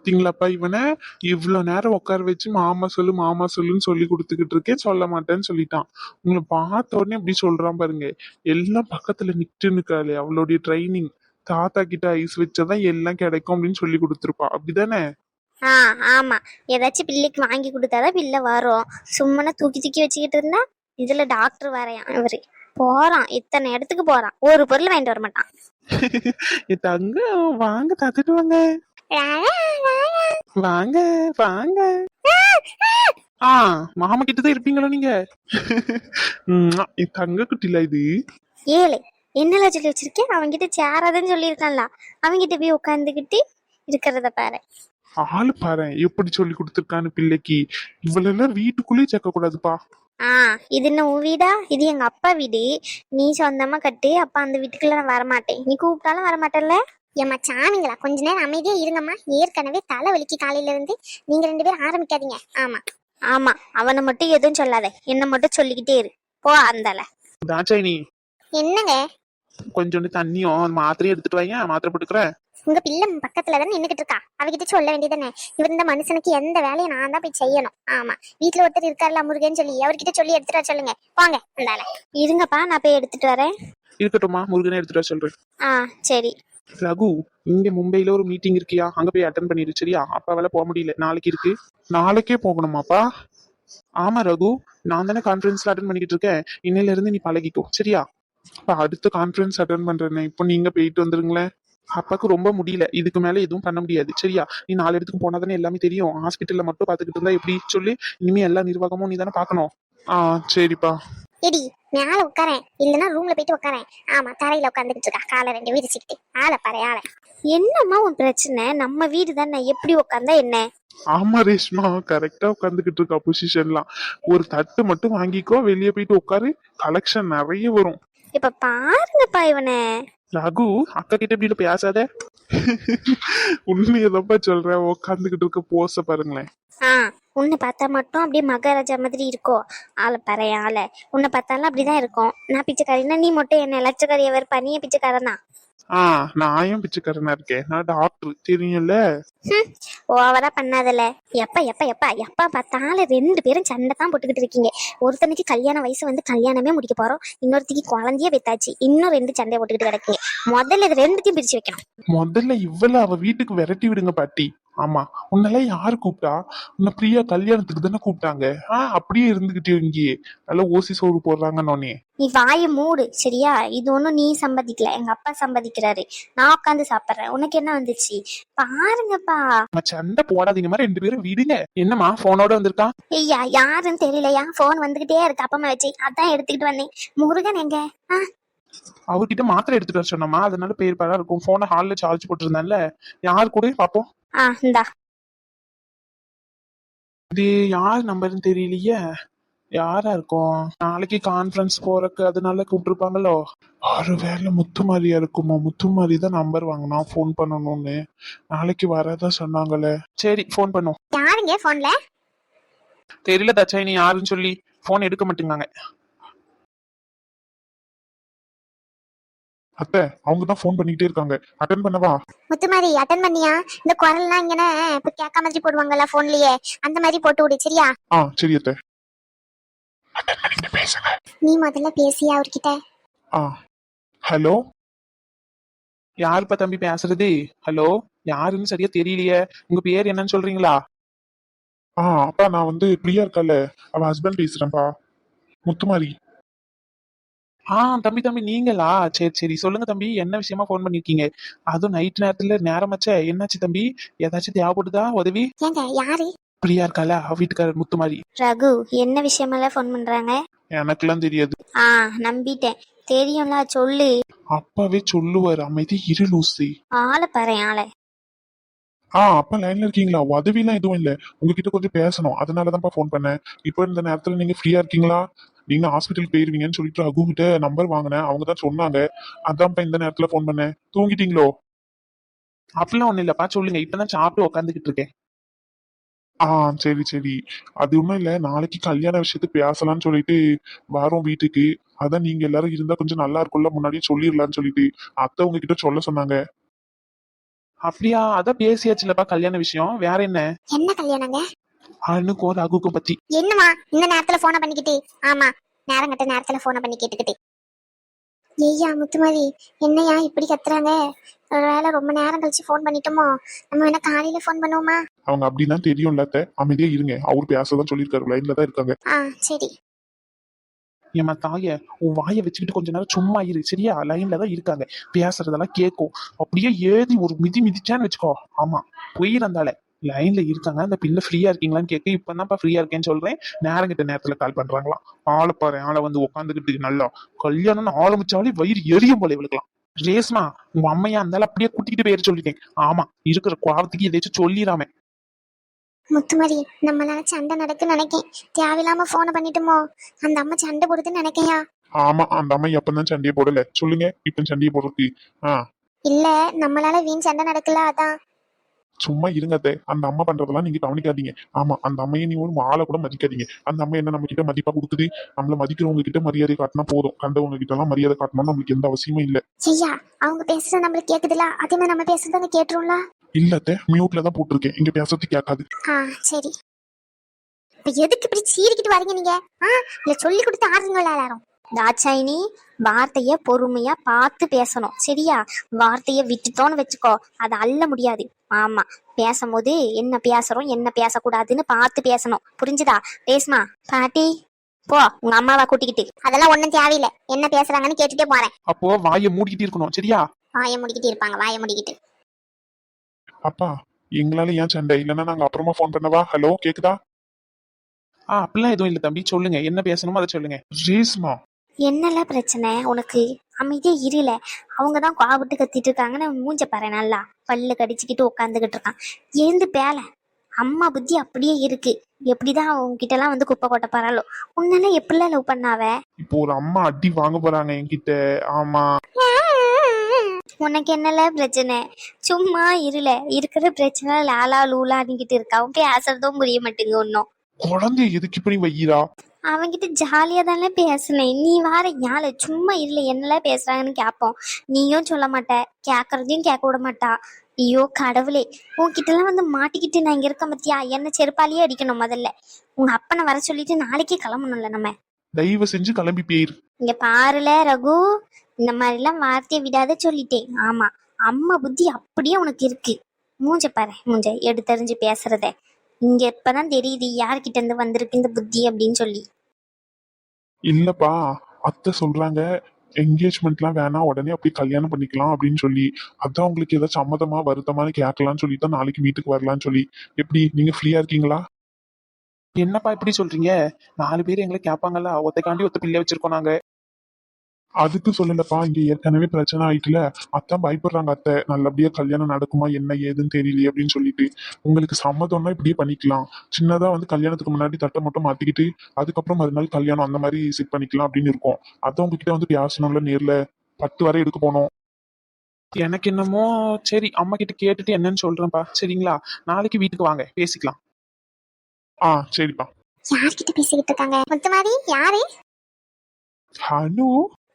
பாத்தீங்களாப்பா இவனை? இவ்வளவு நேரம் உட்கார வச்சு மாமா சொல்லு மாமா சொல்லுன்னு சொல்லி கொடுத்துக்கிட்டு இருக்கேன். சொல்ல மாட்டேன்னு சொல்லிட்டான். உங்களை பார்த்த உடனே இப்படி சொல்றான் பாருங்க. எல்லாம் பக்கத்துல நிட்டு நிக்காளே அவளுடைய ட்ரைனிங் தாத்தா கிட்ட ஐஸ் வச்சாதான் எல்லாம் கிடைக்கும் அப்படின்னு சொல்லி கொடுத்துருப்பா. அப்படிதானே? ஆ ஆமா. ஏதாச்சும் பிள்ளைக்கு வாங்கி கொடுத்தாதான் பிள்ளை வரும். சும்மனை தூக்கி தூக்கி வச்சுக்கிட்டு இருந்தா இதுல டாக்டர் வரையான் இவரு போறான். இத்தனை இடத்துக்கு போறான். ஒரு பொருள் வாங்கிட்டு வர மாட்டான். தங்க வாங்க தாத்துட்டு வாங்க. வாங்க வாங்க. ஆ மாமா கிட்டதான் இருப்பீங்களோ நீங்க? என் தங்க குட்டில இது? ஏழு என்னல சொல்லி வச்சிருக்கேன் அவன்கிட்ட சேராதுன்னு சொல்லியிருக்கான்ல. அவன்கிட்ட போய் உட்காந்துக்கிட்டு இருக்கிறத பாரு. ஆளு பாரு எப்படி சொல்லி கொடுத்துருக்கான்னு பிள்ளைக்கு. இவ்வளவு வீட்டுக்குள்ளேயே சேர்க்க கூடாதுப்பா ஆ இது என்ன உன் வீடா? இது எங்க அப்பா வீடு. நீ சொந்தமா கட்டு அப்பா அந்த வீட்டுக்குள்ள நான் வரமாட்டேன். நீ கூப்பிட்டாலும் வரமாட்டேன்ல? ஏம்மா சாமிங்களா கொஞ்ச நேரம் அமைதியா இருங்கம்மா. ஏற்கனவே தலை வலிக்கு காலையில இருந்து நீங்க ரெண்டு பேரும் ஆரம்பிக்காதீங்க. ஆமா. ஆமா. அவனை மட்டும் எதுவும் சொல்லாத. என்ன மட்டும் சொல்லிக்கிட்டே இரு. போ அந்தால தாச்சாயினி என்னங்க? கொஞ்சோண்டு தண்ணியும் மாத்திரையும் எடுத்துட்டு வாங்க மாத்திரை போட்டுக்கிறேன். உங்க பிள்ளை பக்கத்துல தானே நின்னுகிட்டு இருக்கா? அவகிட்ட சொல்ல வேண்டியதானே இவர் இந்த மனுஷனுக்கு எந்த வேலையும் நான் தான் போய் செய்யணும். ஆமா. வீட்டுல ஒருத்தர் இருக்காருல முருகன் சொல்லி. அவர்கிட்ட சொல்லி எடுத்துட்டு வர சொல்லுங்க. போங்க இந்தால இருங்கப்பா நான் போய் எடுத்துட்டு வரேன். இருக்கட்டும்மா. முருகனை எடுத்துட்டு வர சொல்றேன். ஆ சரி. ரகு இங்க மும்பையில ஒரு மீட்டிங் இருக்கியா? அங்க போய் அட்டன் பண்ணிடு சரியா? அப்பாவால போக முடியல. நாளைக்கு இருக்கு. நாளைக்கே போகணுமாப்பா? ஆமா ரகு. நான் தானே கான்ஃபரன்ஸ்ல அட்டன் பண்ணிக்கிட்டு இருக்கேன். இன்னையில இருந்து நீ பழகிக்கோ சரியா? அப்ப அடுத்த கான்ஃபரன்ஸ் அட்டன் பண்றேனே. இப்போ நீங்க போயிட்டு வந்துருங்களேன். அப்பாக்கு ரொம்ப முடியல. இதுக்கு மேல எதுவும் பண்ண முடியாது சரியா? நீ நாலு இடத்துக்கு போனா தானே எல்லாமே தெரியும். ஹாஸ்பிட்டல்ல மட்டும் பாத்துக்கிட்டு இருந்தா எப்படி? சொல்லி. இனிமே எல்லா நிர்வாகமும் நீ தானே பாக்கணும் ஆ சரிப்பா. எடி மேல உட்காரேன் இல்லனா ரூம்ல போயிட்டு உட்காரேன் ஆமா தரையில உட்காந்துக்கிட்டு இருக்கா. காலை ரெண்டு விரிச்சுக்கிட்டு ஆளை பாரு ஆளை. என்னம்மா உன் பிரச்சனை? நம்ம வீடு தானே எப்படி உட்காந்தா என்ன? ஆமா ரேஷ்மா கரெக்டா உட்காந்துக்கிட்டு இருக்கா பொசிஷன்லாம் ஒரு தட்டு மட்டும் வாங்கிக்கோ வெளியே போயிட்டு உட்காரு கலெக்ஷன் நிறைய வரும். இப்ப பாருங்கப்பா இவனை. ரகு அக்கா கிட்ட இப்படி பேசாத. உண்மையதான்ப்பா சொல்றேன் உட்காந்துக்கிட்டு இருக்க போஸ பாருங்களேன். உன்னை பார்த்தா மட்டும் அப்படியே மகாராஜா மாதிரி இருக்கோ ஆளை பாரு ஆளை. உன்னை பார்த்தாலும் அப்படிதான் இருக்கும். நான் பிச்சைக்காரின்னா நீ மட்டும் என்ன லட்சக்காரிய வேறு பண்ணிய பிச்சைக்காரன்? ஆ நான் ஏன் பிச்சைக்காரனா இருக்கேன்? நான் டாக்டர் தெரியும்ல? ஓவரா பண்ணாதல. எப்ப எப்ப எப்ப எப்ப பார்த்தாலும் ரெண்டு பேரும் சண்டை தான் போட்டுக்கிட்டு இருக்கீங்க. ஒருத்தனுக்கு கல்யாண வயசு வந்து கல்யாணமே முடிக்க போறோம். இன்னொருத்திக்கு குழந்தைய பெத்தாச்சு. இன்னும் ரெண்டு சண்டை போட்டுக்கிட்டு கிடக்கு முதல்ல இது ரெண்டுத்தையும் பிரிச்சு வைக்கணும். முதல்ல இவ்வளவு அவ வீட்டுக்கு விரட்டி விடுங்க பாட்டி. ஆமா. உன்னெல்லாம் யாரு கூப்பிட்டா? உன்னை பிரியா கல்யாணத்துக்கு தானே கூப்பிட்டாங்க. ஆ அப்படியே இருந்துகிட்டே இங்கேயே. நல்லா ஓசி சோறு போடுறாங்கன்னொன்னே நீ வாயை மூடு சரியா? இது ஒண்ணும் நீ சம்பாதிக்கல எங்க அப்பா சம்பாதிக்கிறாரு நான் உட்காந்து சாப்பிடுறேன். உனக்கு என்ன வந்துச்சு? பாருங்கப்பா. சண்டை போடாதீங்க. மாதிரி ரெண்டு பேரும் விடுங்க. என்னம்மா போனோட வந்திருக்கான் ஐயா யாருன்னு தெரியலையா போன் வந்துகிட்டே இருக்கு. அப்பமா வச்சு அதான் எடுத்துக்கிட்டு வந்தேன். முருகன் எங்க? ஆ, அவர்கிட்ட மாத்திரை எடுத்துட்டு வர சொன்னோமா அதனால பேர் இருக்கும். போனை ஹால்ல சார்ஜ் போட்டிருந்தான்ல. யார் கூட பாப்போம் ஆ இந்தா. இது யார் நம்பர்னு தெரியலையே. யாரா இருக்கும்? நாளைக்கு கான்ஃபரன்ஸ் போறக்கு அதனால கூப்பிட்டுருப்பாங்களோ? ஒருவேளை முத்துமாரியா இருக்குமா? முத்துமாரி தான் நம்பர் வாங்கினா ஃபோன் பண்ணணும்னு. நாளைக்கு வரதா சொன்னாங்களே. சரி ஃபோன் பண்ணும். யாருங்க போன்ல தெரியல தச்சாயினி யாருன்னு சொல்லி ஃபோன் எடுக்க மாட்டேங்காங்க. அத்தை அவங்க தான் ஃபோன் பண்ணிக்கிட்டே இருக்காங்க. அட்டன் பண்ணவா? முத்துமாரி அட்டன் பண்ணியா? இந்த குரல்லாம் இங்கன இப்ப கேட்க மாதிரி போடுவாங்கல்ல போன்லயே அந்த மாதிரி போட்டு விடு சரியா? ஆ சரி அத்தை. அட்டன் பண்ணிக்கிட்டு பேசுங்க. நீ முதல்ல பேசியா அவர்கிட்ட? ஆ. ஹலோ? யாருப்பா தம்பி பேசுறது? ஹலோ? யாருன்னு சரியா தெரியலையே. உங்க பேர் என்னன்னு சொல்றீங்களா? ஆ அப்பா நான் வந்து பிரியா இருக்கல. அவ ஹஸ்பண்ட் பேசுறேன்ப்பா. முத்துமாரி. ஆ தம்பி தம்பி நீங்களா? சரி சரி. சொல்லுங்க தம்பி. என்ன விஷயமா ஃபோன் பண்ணிருக்கீங்க? அதுவும் நைட் நேரத்துல நேரமாச்சே. என்னாச்சு தம்பி? ஏதாச்சும் தேவைப்படுதா உதவி? ஏங்க யாரு? பிரியா இருக்கால அவ வீட்டுக்காரர் முத்துமாரி. ரகு என்ன விஷயமெல்லாம் ஃபோன் பண்றாங்க? எனக்கெல்லாம் தெரியாது. ஆ நம்பிட்டேன். தெரியும்ல சொல்லு. அப்பாவே சொல்லுவாரு. அமைதி இரு லூசி ஆளை பாரு ஆளை. ஆ அப்பா லைன்ல இருக்கீங்களா? உதவிலாம் எதுவும் இல்ல. உங்ககிட்ட கொஞ்சம் பேசணும். அதனாலதான்ப்பா ஃபோன் பண்ணேன். இப்போ இந்த நேரத்துல நீங்க ஃப்ரீயா இருக்கீங்களா? நீங்க ஹாஸ்பிட்டல் போயிருவீங்கன்னு சொல்லிட்டு ரகுகிட்ட நம்பர் வாங்கினேன். அவங்க தான் சொன்னாங்க. அதான்ப்பா இந்த நேரத்துல ஃபோன் பண்ணேன். தூங்கிட்டீங்களோ? அப்படிலாம் ஒண்ணும் இல்லப்பா. சொல்லுங்க. இப்பதான் சாப்பிட்டு உக்காந்துக்கிட்டு இருக்கேன். ஆ சரி சரி. அது ஒண்ணும் இல்ல. நாளைக்கு கல்யாண விஷயத்து பேசலாம்னு சொல்லிட்டு வரோம் வீட்டுக்கு. அதான் நீங்க எல்லாரும் இருந்தா கொஞ்சம் நல்லா இருக்கும்ல. முன்னாடியே சொல்லிடலாம்னு சொல்லிட்டு அத்தை உங்ககிட்ட சொல்ல சொன்னாங்க. அப்படியா? அதான் பேசியாச்சுலப்பா கல்யாண விஷயம். வேற என்ன? என்ன கல்யாணங்க? அனுக்கும் ரகுக்கும் பத்தி. என்னமா இந்த நேரத்துல போனை பண்ணிக்கிட்டு? ஆமா நேரம் கட்ட நேரத்துல போனை பண்ணி கேட்டுக்கிட்டு ஐயா முத்துமாரி என்னையா இப்படி கத்துறாங்க? ஒருவேளை ரொம்ப நேரம் கழிச்சு ஃபோன் பண்ணிட்டோமோ? நம்ம வேணா காலையில ஃபோன் பண்ணுவோமா? அவங்க அப்படின்னா தெரியும்ல அத்தை. அமைதியா இருங்க. அவர் பேசதான் சொல்லியிருக்காரு. லைன்ல தான் இருக்காங்க. ஆ சரி. ஏமா தாய உன் வாயை வச்சுக்கிட்டு கொஞ்ச நேரம் சும்மா இரு சரியா? லைன்ல தான் இருக்காங்க. பேசுறதெல்லாம் கேட்கும் அப்படியே ஏதி ஒரு மிதி மிதிச்சான்னு வச்சுக்கோ. ஆமா போயிரந்தால லைன்ல இருக்காங்க. அந்த பிள்ளை ஃப்ரீயா இருக்கீங்களான்னு கேட்க இப்பதான்ப்பா ஃப்ரீயா இருக்கேன்னு சொல்றேன். நேரம் கிட்ட நேரத்துல கால் பண்றாங்களாம். ஆளை பாரு ஆளை வந்து உட்காந்துக்கிட்டு நல்லா. கல்யாணம்னு ஆரம்பிச்சாலே வயிறு எரியும் போல இவளுக்கலாம் ரேஸ்மா உங்க அம்மையா இருந்தாலும் அப்படியே கூட்டிக்கிட்டு போயிரு சொல்லிட்டேன். ஆமா இருக்கிற குவாரத்துக்கு எதாச்சும் சொல்லிடாம முத்துமாரி நம்மளால சண்டை நடக்குன்னு நினைக்கேன். தேவையில்லாம போனை பண்ணிட்டோமோ? அந்த அம்மா சண்டை போடுதுன்னு நினைக்கையா? ஆமா அந்த அம்மா எப்பதான் சண்டையை போடல. சொல்லுங்க இப்ப சண்டையை போடுறதுக்கு. ஆ. இல்ல நம்மளால வீண் சண்டை நடக்கல அதான். சும்மா இருங்க அத்தை. அந்த அம்மா பண்றதெல்லாம் நீங்க கவனிக்காதீங்க. ஆமா அந்த அம்மையை நீ ஒரு ஆளை கூட மதிக்காதீங்க. அந்த அம்மா என்ன நம்ம கிட்ட மதிப்பா கொடுக்குது? நம்மள மதிக்கிறவங்க கிட்ட மரியாதை காட்டினா போதும். கண்டவங்க கிட்ட எல்லாம் மரியாதை காட்டணும்னு நம்மளுக்கு எந்த அவசியமும் இல்ல. ஐயா அவங்க பேசுறது நம்மளுக்கு கேக்குதுல? அதே மாதிரி நம்ம பேசுறது கேட்டுரும்ல? இல்ல அத்தை மியூட்ல தான் போட்டிருக்கேன். இங்க பேசுறது கேட்காது. சரி. இப்ப எதுக்கு இப்படி சீறிக்கிட்டு வரீங்க நீங்க? இல்ல சொல்லி கொடுத்து ஆடுறீங்களா எல்லாரும். தாட்சாயினி வார்த்தைய பொறுமையா பார்த்து பேசணும். சரியா? வார்த்தைய விட்டுட்டோன்னு வச்சுக்கோ. அதை அள்ள முடியாது. ஆமா. பேசும்போது என்ன பேசுறோம் என்ன பேசக்கூடாதுன்னு பார்த்து பேசணும். புரிஞ்சுதா? ரேஸ்மா பாட்டி போ. உங்க அம்மாவை கூட்டிக்கிட்டு. அதெல்லாம் ஒண்ணும் தேவையில்லை. என்ன பேசுறாங்கன்னு கேட்டுட்டே போறேன். அப்போ வாயை மூடிக்கிட்டு இருக்கணும். சரியா? வாய முடிக்கிட்டு இருப்பாங்க. வாய முடிக்கிட்டு. அப்பா எங்களால ஏன் சண்டை? இல்லைன்னா நாங்க அப்புறமா ஃபோன் பண்ணவா? ஹலோ கேக்குதா? ஆ அப்படிலாம் எதுவும் இல்லை தம்பி. சொல்லுங்க. என்ன பேசணுமோ அதை சொல்லுங்க. ரேஸ்மா என்னல பிரச்சனை? உனக்கு அமைதியே இருல அவங்க தான் கோவப்பட்டு கத்திட்டு இருக்காங்கன்னு மூஞ்ச பாரு நல்லா. பல்லு கடிச்சுக்கிட்டு உட்காந்துக்கிட்டு இருக்கான். எழுந்து பேல. அம்மா புத்தி அப்படியே இருக்கு. எப்படிதான் அவங்க கிட்ட எல்லாம் வந்து குப்பை கொட்ட போறாளோ? உன்னால எப்படிலாம் லவ் பண்ணாவ? இப்போ ஒரு அம்மா அடி வாங்க போறாங்க என்கிட்ட. ஆமா. உனக்கு என்னல பிரச்சனை? சும்மா இருல இருக்கிற பிரச்சனை லாலா லூலான்னுகிட்டு இருக்கா. அவன் பேசுறதும் புரிய மாட்டேங்குது ஒன்னும் குழந்தைய எதுக்கு இப்படி வைக்கிறா அவன்கிட்ட ஜாலியா தானே பேசினேன் நீ வார யாழ சும்மா இல்ல என்னெல்லாம் பேசுறாங்கன்னு கேட்போம் நீயும் சொல்ல மாட்ட. கேக்குறதையும் கேட்க விட மாட்டா. ஐயோ கடவுளே. உன்கிட்ட எல்லாம் வந்து மாட்டிக்கிட்டு நான் இங்க இருக்க பத்தியா? என்ன செருப்பாலேயே அடிக்கணும் முதல்ல. உங்க அப்பனை வர சொல்லிட்டு நாளைக்கே கிளம்பணும்ல நம்ம. தயவு செஞ்சு கிளம்பி போயிரு. இங்க பாருல ரகு. இந்த மாதிரிலாம் வார்த்தையை விடாத சொல்லிட்டேன். ஆமா. அம்மா புத்தி அப்படியே உனக்கு இருக்கு. மூஞ்ச பாரு மூஞ்ச. எடுத்தறிஞ்சு பேசுறத. இங்க இப்பதான் தெரியுது யார்கிட்ட இருந்து வந்திருக்கு இந்த புத்தி அப்படின்னு சொல்லி. இல்லப்பா அத்தை சொல்றாங்க என்கேஜ்மெண்ட்லாம் வேணாம் உடனே அப்படியே கல்யாணம் பண்ணிக்கலாம் அப்படின்னு சொல்லி. அதான் உங்களுக்கு ஏதாச்சும் சம்மதமா வருத்தமானு கேட்கலாம்னு சொல்லி தான் நாளைக்கு வீட்டுக்கு வரலாம்னு சொல்லி. எப்படி நீங்க ஃப்ரீயா இருக்கீங்களா? என்னப்பா இப்படி சொல்றீங்க? நாலு பேர் எங்களை கேட்பாங்கல்ல ஒத்தைக்காண்டி ஒத்த பிள்ளை வச்சிருக்கோம் நாங்க. அதுக்கு சொல்லலப்பா இங்க ஏற்கனவே பிரச்சனை ஆயிட்டுல. அத்தான் பயப்படுறாங்க அத்தை. நல்லபடியா கல்யாணம் நடக்குமா என்ன ஏதுன்னு தெரியலையே அப்படின்னு சொல்லிட்டு. உங்களுக்கு சம்மதம்னா இப்படியே பண்ணிக்கலாம். சின்னதா வந்து கல்யாணத்துக்கு முன்னாடி தட்டை மட்டும் மாத்திக்கிட்டு அதுக்கப்புறம் மறுநாள் கல்யாணம் அந்த மாதிரி செட் பண்ணிக்கலாம் அப்படின்னு இருக்கும். அதான் உங்ககிட்ட வந்து பேசணும்ல நேர்ல. பத்து வரை எடுக்க போனோம். எனக்கு என்னமோ சரி அம்மா கிட்ட கேட்டுட்டு என்னன்னு சொல்றேன்ப்பா. சரிங்களா? நாளைக்கு வீட்டுக்கு வாங்க. பேசிக்கலாம். ஆ சரிப்பா. யார்கிட்ட பேசிக்கிட்டு இருக்காங்க? முத்துமாரி யாரு? ஹனு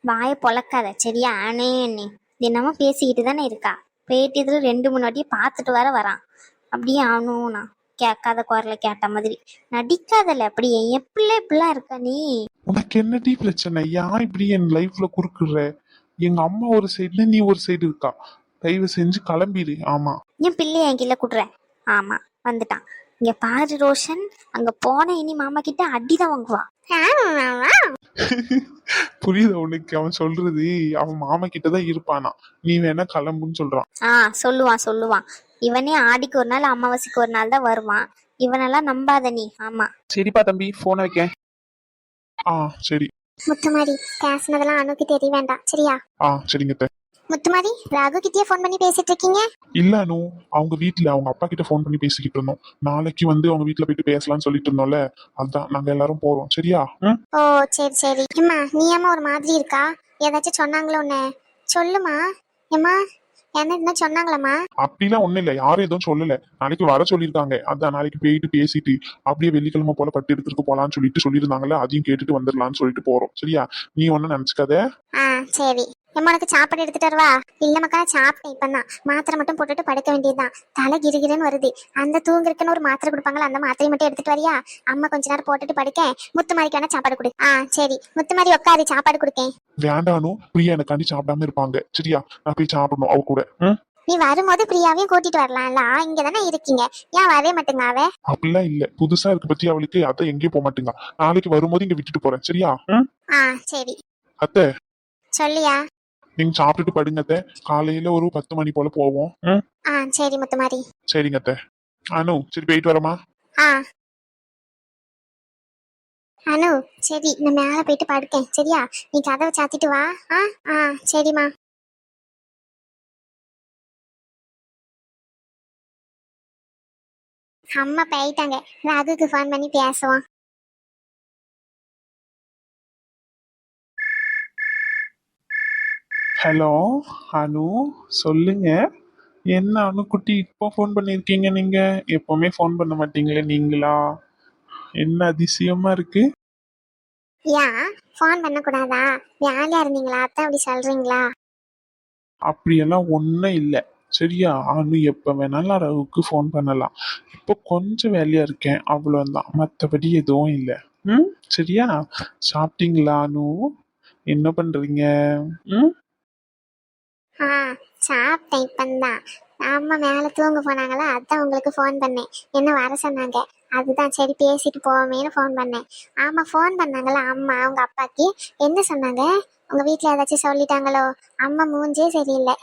வாயை பொளக்காத. சரியா? அண்ணே அண்ணே. தினமும் பேசிக்கிட்டு தானே இருக்கா? பேட்டி இதுல ரெண்டு மூணு வாட்டியை பார்த்துட்டு வர. வரான் அப்படியே நான் கேட்காத குரல கேட்ட மாதிரி. நடிக்காதல அப்படியே. எப்படில இப்படிலாம் இருக்க நீ? உனக்கு என்னடி பிரச்சனை? ஏன் இப்படி என் லைஃப்ல குறுக்குற? எங்க அம்மா ஒரு சைடுல நீ ஒரு சைடு இருக்கா? தயவு செஞ்சு கிளம்பிடு. ஆமா. என் பிள்ளைய என் கீழே கூட்டுற ஆமா வந்துட்டான். இங்க பாரு ரோஷன். அங்க போன இனி மாமா கிட்ட அடிதான் வாங்குவா. புரியுதா உனக்கு. அவன் சொல்றது அவன் மாமா கிட்டதான் இருப்பானா. நீ வேணா கிளம்புன்னு சொல்றான். ஆ சொல்லுவான் சொல்லுவான். இவனே ஆடிக்கு ஒரு நாள் அமாவாசைக்கு ஒரு நாள் தான் வருவான். இவனெல்லாம் நம்பாத நீ. ஆமா. சரிப்பா தம்பி போனை வைக்க ஆ சரி. முத்துமாரி பேசினதெல்லாம் அணுக்கு தெரிய வேண்டாம். சரியா? ஆ சரிங்க அத்தை. முத்துமாரி ராகு கிட்டயே ஃபோன் பண்ணி பேசிட்டு இருக்கீங்க இல்ல அனு. அவங்க வீட்ல அவங்க அப்பா கிட்ட ஃபோன் பண்ணி பேசிக்கிட்டு இருந்தோம். நாளைக்கு வந்து அவங்க வீட்ல போயிட்டு பேசலாம்னு சொல்லிட்டு இருந்தோம்ல. அதான் நாங்க எல்லாரும் போறோம். சரியா? ம்? ஓ சரி சரி. அம்மா நீ ஏம்மா ஒரு மாதிரி இருக்கா? ஏதாச்சும் சொன்னாங்களோ உன்னை? சொல்லுமா. ஏம்மா என்ன என்ன சொன்னாங்களம்மா? அப்படிலாம் ஒண்ணும் இல்ல. யாரும் எதுவும் சொல்லல. நாளைக்கு வர சொல்லியிருக்காங்க. அதான் நாளைக்கு போயிட்டு பேசிட்டு அப்படியே வெள்ளிக்கிழமை போல பட்டு எடுத்துட்டு போலாம்னு சொல்லிட்டு சொல்லியிருந்தாங்கல்ல அதையும் கேட்டுட்டு வந்துடலாம்னு சொல்லிட்டு போறோம். சரியா? நீ ஒன்னும் நினைச்சுக்காத. ஆ சரி. எம்மா உனக்கு சாப்பாடு எடுத்துட்டு வரவா? இல்ல மக்கா நான் சாப்பிட்டேன் இப்பதான் மாத்திரை மட்டும் போட்டுட்டு படுக்க வேண்டியதுதான். தலை கிருகிருன்னு வருது. அந்த தூங்குறதுக்குன்னு ஒரு மாத்திரை கொடுப்பாங்களா அந்த மாத்திரை மட்டும் எடுத்துட்டு வரியா? அம்மா கொஞ்ச நேரம் போட்டுட்டு படுக்க. முத்துமாரிக்கு வேணா சாப்பாடு கொடு. ஆ சரி. முத்துமாரி உட்காரு சாப்பாடு கொடுக்கேன். வேண்டானு பிரியா எனக்காண்டி சாப்பிடாம இருப்பாங்க. சரியா? நான் போய் சாப்பிடணும் அவ கூட? நீ வரும்போது பிரியாவையும் கூட்டிட்டு வரலாம்ல? இங்க தானே இருக்கீங்க. ஏன் வரவே மாட்டேங்க அவ? அப்படிலாம் இல்ல. புதுசா இருக்கு பத்தி அவளுக்கு. அத்தை எங்கேயும் போக மாட்டேங்க. நாளைக்கு வரும்போது இங்க விட்டுட்டு போறேன். சரியா? ஆ சரி. அத்தை. சொல்லியா? நீங்க சாப்பிட்டுட்டு படுங்க காலையில ஒரு பத்து மணி போல போவோம்? ஆ சரி முத்துமாரி. சரிங்க அத்தை. அனு சரி போயிட்டு வரமா? ஆ. அனு சரி நான் மேல போயிட்டு படுக்கேன். சரியா? நீ கதவை சாத்திட்டு வா. ஆ? ஆ சரிம்மா. அம்மா போயிட்டாங்க. ரகுக்கு ஃபோன் பண்ணி பேசுவோம் ஹலோ அனு சொல்லுங்க. என்ன அனு குட்டி இப்போ ஃபோன் பண்ணியிருக்கீங்க நீங்க? எப்பவுமே ஃபோன் பண்ண மாட்டீங்களே நீங்களா? என்ன அதிசயமா இருக்கு? ஏன் ஃபோன் பண்ணக்கூடாதா? வேலையா இருந்தீங்களா? அதான் அப்படி சொல்றீங்களா? அப்படியெல்லாம் ஒன்றும் இல்லை. சரியா? அனு எப்போ வேணாலும் ரவுக்கு ஃபோன் பண்ணலாம். இப்போ கொஞ்சம் வேலையா இருக்கேன். அவ்வளோதான் மற்றபடி எதுவும் இல்லை. ம்? சரியா? சாப்பிட்டீங்களா அனு? என்ன பண்றீங்க? ம்? ஆ சாப்பிட்டேன் இப்பந்தான் அம்மா மேலே தூங்க போனாங்களா அதான் உங்களுக்கு ஃபோன் பண்ணேன். என்ன வர சொன்னாங்க? அதுதான் சரி பேசிட்டு போவோமேனு ஃபோன் பண்ணேன். ஆமா ஃபோன் பண்ணாங்களா அம்மா அவங்க அப்பாக்கு? என்ன சொன்னாங்க? உங்க வீட்ல ஏதாச்சும் சொல்லிட்டாங்களோ? அம்மா மூஞ்சே சரியில்லை.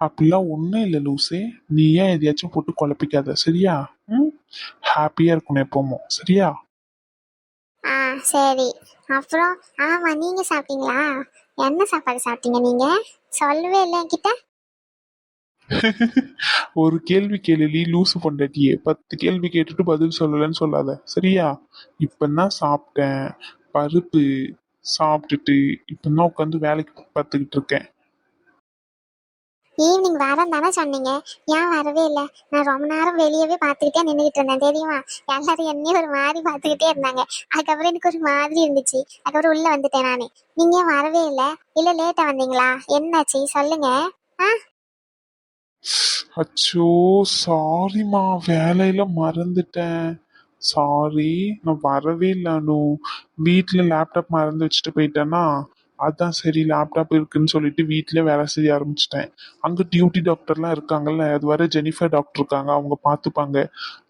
அப்படிலாம் ஒன்றும் இல்லை லூசே. நீ ஏன் எதையாச்சும் போட்டு குழப்பிக்காத சரியா? ம்? ஹாப்பியாக இருக்கணும் எப்பவும் சரியா? ஆ சரி. அப்புறம் ஆமா நீங்க சாப்பிட்டீங்களா? என்ன சாப்பாடு சாப்பிட்டீங்க நீங்க? சொல்லவே இல்லை என்கிட்ட. ஒரு கேள்வி கேள்வி லூசு பொண்டாட்டியே. பத்து கேள்வி கேட்டுட்டு பதில் சொல்லலைன்னு சொல்லாத. சரியா? இப்பதான் சாப்பிட்டேன். பருப்பு சாப்பிட்டுட்டு இப்பதான் உட்காந்து வேலைக்கு பார்த்துக்கிட்டு இருக்கேன். ஈவினிங் வரேன் தானே சொன்னீங்க? ஏன் வரவே இல்லை? நான் ரொம்ப நேரம் வெளியவே பார்த்துக்கிட்டே நின்றுக்கிட்டு இருந்தேன் தெரியுமா? எல்லாரும் என்னையும் ஒரு மாதிரி பார்த்துக்கிட்டே இருந்தாங்க. அதுக்கப்புறம் எனக்கு ஒரு மாதிரி இருந்துச்சு. அதுக்கப்புறம் உள்ள வந்துட்டேன் நான். நீங்க ஏன் வரவே இல்லை? இல்லை லேட்டாக வந்தீங்களா? என்னாச்சு? சொல்லுங்க. அச்சோ சாரிம்மா வேலையில மறந்துட்டேன். சாரி நான் வரவே இல்லை அனு. வீட்டில் லேப்டாப் மறந்து வச்சுட்டு போயிட்டேன்னா அதான் சரி லேப்டாப் இருக்குன்னு சொல்லிட்டு வீட்டிலே வேலை செய்ய ஆரம்பிச்சிட்டேன். அங்கே டியூட்டி டாக்டர்லாம் இருக்காங்கல்ல அது வரை ஜெனிஃபர் டாக்டர் இருக்காங்க அவங்க பார்த்துப்பாங்க.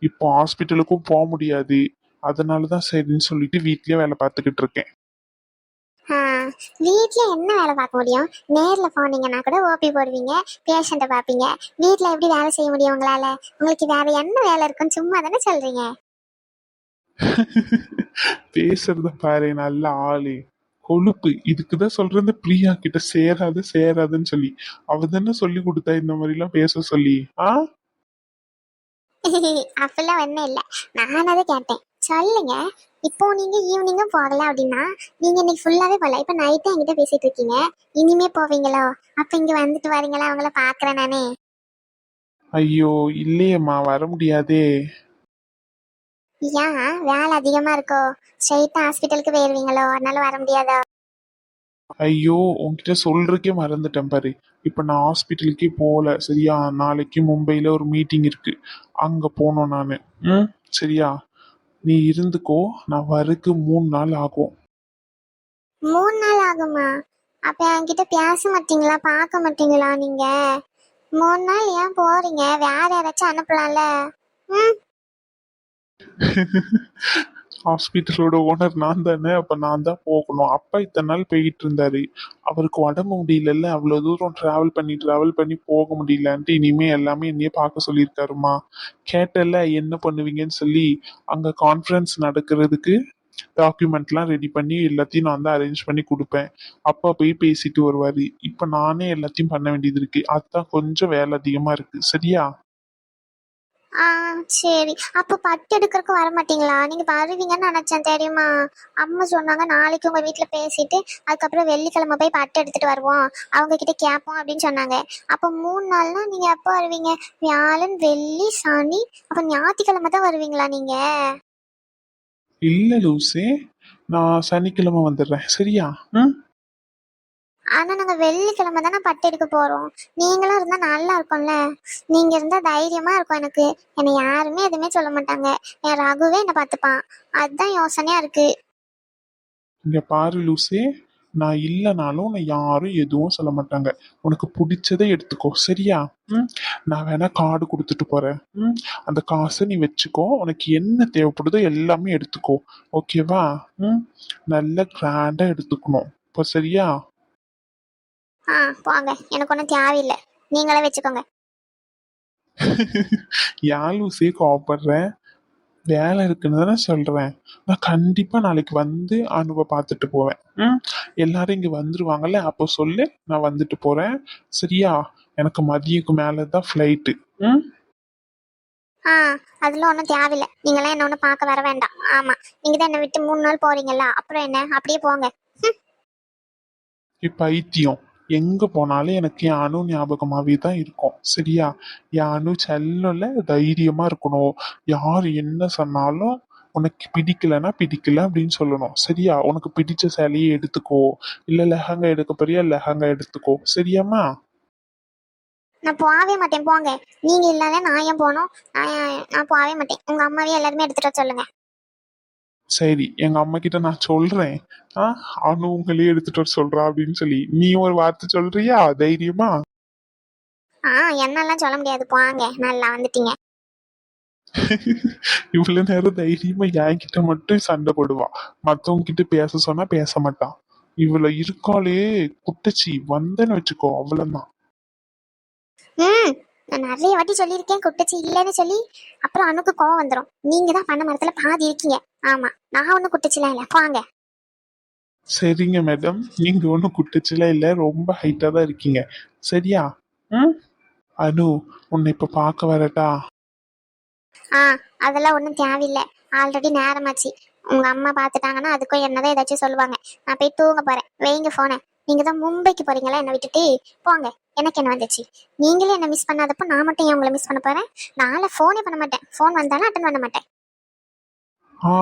இப்போ ஹாஸ்பிட்டலுக்கும் போக முடியாது. அதனால தான் சரின்னு சொல்லிட்டு வீட்லயே வேலை பார்த்துக்கிட்டு இருக்கேன். வீட்ல என்ன வேலை பார்க்க முடியும்? நேர்ல போனீங்கன்னா கூட ஓபி போடுவீங்க பேஷண்ட்டை பார்ப்பீங்க. வீட்ல எப்படி வேலை செய்ய முடியும் உங்களால? உங்களுக்கு வேற என்ன வேலை இருக்குன்னு சும்மா தானே சொல்றீங்க? பேசுறத பாரு நல்ல ஆளு. கொழுப்பு இதுக்குதான் சொல்றது பிரியா கிட்ட சேராது சேராதுன்னு சொல்லி. அவ தானே சொல்லி கொடுத்தா இந்த மாதிரி எல்லாம் பேச சொல்லி. ஆ? அப்படிலாம் ஒன்றும் இல்லை. நான் அதை கேட்டேன். சொல்லுங்க இப்போ நீங்க ஈவினிங்கும் போகல அப்படின்னா நீங்க இன்னைக்கு ஃபுல்லாவே போகல. இப்போ நைட்டு என்கிட்ட பேசிட்டு இருக்கீங்க. இனிமே போவீங்களோ? அப்ப இங்க வந்துட்டு வரீங்களா? அவங்கள பாக்குறேன் நானே. ஐயோ இல்லையேம்மா வர முடியாதே. ஏன்? வேலை அதிகமா இருக்கோ? ஸ்ட்ரெயிட்டா ஹாஸ்பிட்டலுக்கு போயிருவீங்களோ? அதனால வர முடியாதோ? ஐயோ உன்கிட்ட சொல்றதுக்கே மறந்துட்டேன் பாரு. இப்ப நான் ஹாஸ்பிட்டலுக்கே போகல. சரியா? நாளைக்கு மும்பைல ஒரு மீட்டிங் இருக்கு. அங்க போகணும் நானு. ம்? சரியா? நீ இருந்துக்கோ. நான் வரக்கு மூணு நாள் ஆகும். மூணு நாள் ஆகுமா? அப்ப என்கிட்ட பேச மாட்டீங்களா? பார்க்க மாட்டீங்களா நீங்க? மூணு நாள் ஏன் போறீங்க? வேற யாராச்சும் அனுப்பலாம்ல? ம்? ஹாஸ்பிட்டலோட ஓனர் நான் தானே அப்ப நான் தான் போகணும். அப்பா இத்தனை நாள் போய்கிட்டு இருந்தாரு. அவருக்கு உடம்பு முடியலல்ல அவ்வளவு தூரம் டிராவல் பண்ணி டிராவல் பண்ணி போக முடியலன்ட்டு இனிமே எல்லாமே என்னையே பார்க்க சொல்லியிருக்காருமா கேட்டல என்ன பண்ணுவீங்கன்னு சொல்லி அங்க கான்ஃபரன்ஸ் நடக்கிறதுக்கு டாக்குமெண்ட்லாம் ரெடி பண்ணி எல்லாத்தையும் நான் தான் அரேஞ்ச் பண்ணி கொடுப்பேன். அப்பா போய் பேசிட்டு வருவாரு. இப்ப நானே எல்லாத்தையும் பண்ண வேண்டியது இருக்கு. அதுதான் கொஞ்சம் வேலை அதிகமா இருக்கு. சரியா? ஆ சரி. அப்ப பட்டு எடுக்கறதுக்கு வர மாட்டீங்களா? நீங்க வருவீங்கன்னு நினைச்சேன் தெரியுமா? அம்மா சொன்னாங்க நாளைக்கு உங்க வீட்ல பேசிட்டு அதுக்கப்புறம் வெள்ளிக்கிழமை போய் பட்டு எடுத்துட்டு வருவோம். அவங்க கிட்ட கேட்போம் அப்படின்னு சொன்னாங்க. அப்ப மூணு நாள்னா நீங்க எப்போ வருவீங்க? வியாழன் வெள்ளி சனி அப்ப ஞாயிற்றுக்கிழமை தான் வருவீங்களா நீங்க? இல்ல லூசே. நான் சனிக்கிழமை வந்துடுறேன். சரியா? ம்? ஆனால் நாங்கள் வெள்ளிக்கிழமை தானே பட்டு எடுக்க போகிறோம் நீங்களும் இருந்தால் நல்லா இருக்கும்ல? நீங்கள் இருந்தால் தைரியமாக இருக்கும் எனக்கு. என்னை யாருமே எதுவுமே சொல்ல மாட்டாங்க. என் ரகுவே என்னை பார்த்துப்பான். அதுதான் யோசனையாக இருக்குது இங்கே பாரு லூசே. நான் இல்லைனாலும் உன்னை யாரும் எதுவும் சொல்ல மாட்டாங்க. உனக்கு பிடிச்சதை எடுத்துக்கோ. சரியா? ம்? நான் வேணா கார்டு கொடுத்துட்டு போறேன். ம்? அந்த காசை நீ வச்சுக்கோ. உனக்கு என்ன தேவைப்படுதோ எல்லாமே எடுத்துக்கோ. ஓகேவா? ம்? நல்ல கிராண்டா எடுத்துக்கணும். இப்போ சரியா? ஆ போங்க. எனக்கு ஒன்றும் தேவையில்லை. நீங்களே வச்சுக்கோங்க. யார் லூசே கோவப்படுறேன்? வேலை இருக்குன்னு தானே சொல்றேன். நான் கண்டிப்பா நாளைக்கு வந்து அனுவை பார்த்துட்டு போவேன். ம்? எல்லாரும் இங்க வந்துருவாங்கல்ல? அப்போ சொல்லு நான் வந்துட்டு போறேன். சரியா? எனக்கு மதியக்கு மேல தான் ஃப்ளைட்டு ம்? ஆ அதெல்லாம் ஒன்றும் தேவையில்லை. நீங்களாம் என்ன ஒன்றும் பார்க்க வர வேண்டாம். ஆமா. நீங்க தான் என்னை விட்டு மூணு நாள் போறீங்கல்ல? அப்புறம் என்ன? அப்படியே போங்க. பைத்தியம். எங்க போனாலும் எனக்கு என் அணு ஞாபகமாவே தான் இருக்கும். சரியா? என் அணு செல்லல தைரியமா இருக்கணும். யார் என்ன சொன்னாலும் உனக்கு பிடிக்கலன்னா பிடிக்கல அப்படின்னு சொல்லணும். சரியா? உனக்கு பிடிச்ச சேலையை எடுத்துக்கோ. இல்ல லெஹங்கா எடுக்க போறியா? லெஹங்கா எடுத்துக்கோ. சரியாம்மா? நான் போகவே மாட்டேன். போங்க. நீங்க இல்லாத நான் ஏன் போகணும்? நான் நான் போகவே மாட்டேன். உங்க அம்மாவே எல்லாருமே எடுத்துட்டு வர சொல்லுங்க. சரி எங்க அம்மா கிட்ட நான் சொல்றேன். ஆ அணு உங்களே எடுத்துட்டு வர சொல்றா அப்படின்னு சொல்லி. நீ ஒரு வார்த்தை சொல்றியா? தைரியமா? ஆ என்னெல்லாம் சொல்ல முடியாது. போங்க நல்லா வந்துட்டீங்க. இவ்வளவு நேரம் தைரியமா என்கிட்ட மட்டும் சண்டை போடுவா. மத்தவங்க கிட்ட பேச சொன்னா பேச மாட்டான் இவ்வளவு இருக்காளே குட்டச்சி வந்தேன்னு வச்சுக்கோ அவ்வளவுதான். நான் நிறைய வாட்டி சொல்லியிருக்கேன் குட்டச்சி இல்லைன்னு சொல்லி அப்புறம் அணுக்கு கோவம் வந்துடும் நீங்க தான் பண்ண மரத்துல பாதி இருக்கீங்க. ஆமா நான் ஒன்றும் குட்டச்சிலாம் இல்லை. போங்க சரிங்க மேடம் நீங்க ஒன்றும் குட்டச்சில இல்ல. ரொம்ப ஹைட்டா தான் இருக்கீங்க. சரியா? ம்? அனு உன்னை இப்ப பார்க்க வரட்டா? ஆ அதெல்லாம் ஒன்றும் தேவையில்லை. ஆல்ரெடி நேரமாச்சு. உங்க அம்மா பார்த்துட்டாங்கன்னா அதுக்கும் என்னதான் ஏதாச்சும் சொல்லுவாங்க. நான் போய் தூங்க போறேன். வைங்க போனேன் நீங்க தான் மும்பைக்கு போறீங்களா? என்னை விட்டுட்டு போங்க. எனக்கு என்ன வந்துச்சு? நீங்களே என்ன மிஸ் பண்ணாதப்போ நான் மட்டும் ஏன் உங்களை மிஸ் பண்ண போறேன்? நாளை ஃபோனே பண்ண மாட்டேன். ஃபோன் வந்தாலும் அட்டன் பண்ண மாட்டேன். ஆ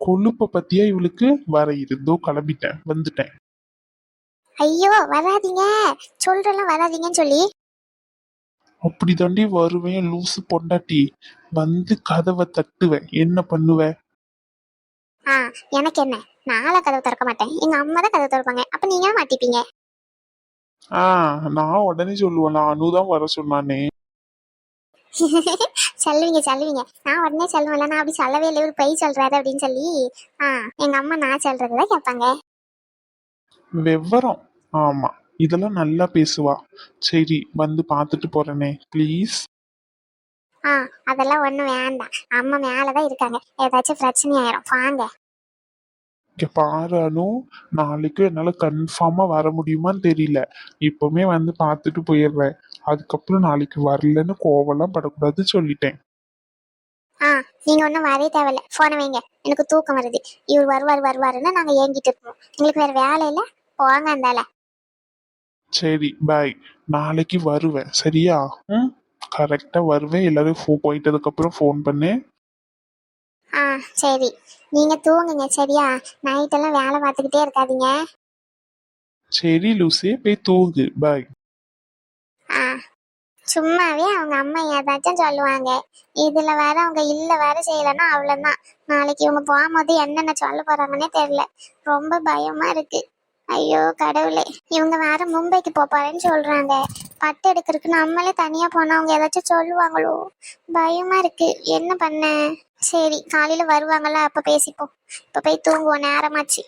கொழுப்ப பத்தியா இவளுக்கு? வர இருந்தோ கிளம்பிட்டேன். வந்துட்டேன். ஐயோ வராதீங்க. சொல்றெல்லாம் வராதீங்கன்னு சொல்லி. அப்படி தாண்டி வருவேன் லூசு பொண்டாட்டி. வந்து கதவை தட்டுவேன். என்ன பண்ணுவேன் ஆ எனக்கு என்ன? நாளை கதவு திறக்க மாட்டேன். எங்க அம்மா தான் கதவு திறப்பாங்க. அப்ப நீங்க மாட்டிப்பீங்க? ஆ நான் உடனே சொல்லுவேன். நான் அனுதான் வர சொன்னானே. சொல்லுவீங்க சொல்லுவீங்க. நான் உடனே சொல்லுவேன்ல நான் அப்படி சொல்லவே இல்லை. ஒரு பொய் சொல்றாரு அப்படின்னு சொல்லி ஆ எங்க அம்மா நான் சொல்றதுதான் கேட்பாங்க. விவரம். ஆமா. இதெல்லாம் நல்லா பேசுவா. சரி வந்து பார்த்துட்டு போறேனே. ப்ளீஸ். ஆ அதெல்லாம் ஒண்ணும் வேண்டாம். அம்மா மேலதான் இருக்காங்க. ஏதாச்சும் பிரச்சனை ஆயிரும். வாங்க. இங்க பாரு அனு நாளைக்கு என்னால கன்ஃபார்மா வர முடியுமான்னு தெரியல. இப்பவுமே வந்து பார்த்துட்டு போயிடுறேன். அதுக்கப்புறம் நாளைக்கு வரலன்னு கோவம்லாம் படக்கூடாது சொல்லிட்டேன். ஆ நீங்க ஒன்றும் வரவே தேவையில்ல. போன வைங்க. எனக்கு தூக்கம் வருது. இவர் வருவார் வருவாருன்னு நாங்க ஏங்கிட்டு இருக்கோம். எங்களுக்கு வேற வேலை இல்ல. போங்க அந்தால. சரி பாய் நாளைக்கு வருவேன். சரியா? ம். கரெக்டா வருவேன். எல்லாரும் ஃபோ போயிட்டதுக்கு அப்புறம் ஃபோன் பண்ணு. ஆ சரி. நீங்க தூங்குங்க சரியா? நைட்டெல்லாம் வேலை பார்த்துக்கிட்டே இருக்காதீங்க. சரி லூசி. போய் தூங்கு. பாய் ஆ. சும்மாவே அவங்க அம்மா ஏதாச்சும் சொல்லுவாங்க. இதுல வேற அவங்க இல்ல வேற செய்யலைன்னா அவ்வளவுதான். நாளைக்கு இவங்க போகும்போது என்னென்ன சொல்ல போறாங்கன்னே தெரியல. ரொம்ப பயமா இருக்கு. ஐயோ கடவுளே. இவங்க வேற மும்பைக்கு போப்பாருன்னு சொல்றாங்க. பட்டு எடுக்கிறதுக்கு நம்மளே தனியா போனா அவங்க ஏதாச்சும் சொல்லுவாங்களோ? பயமா இருக்கு. என்ன பண்ண? சரி காலையில வருவாங்கல்ல அப்ப பேசிப்போம். இப்ப போய் தூங்குவோம் நேரமாச்சு.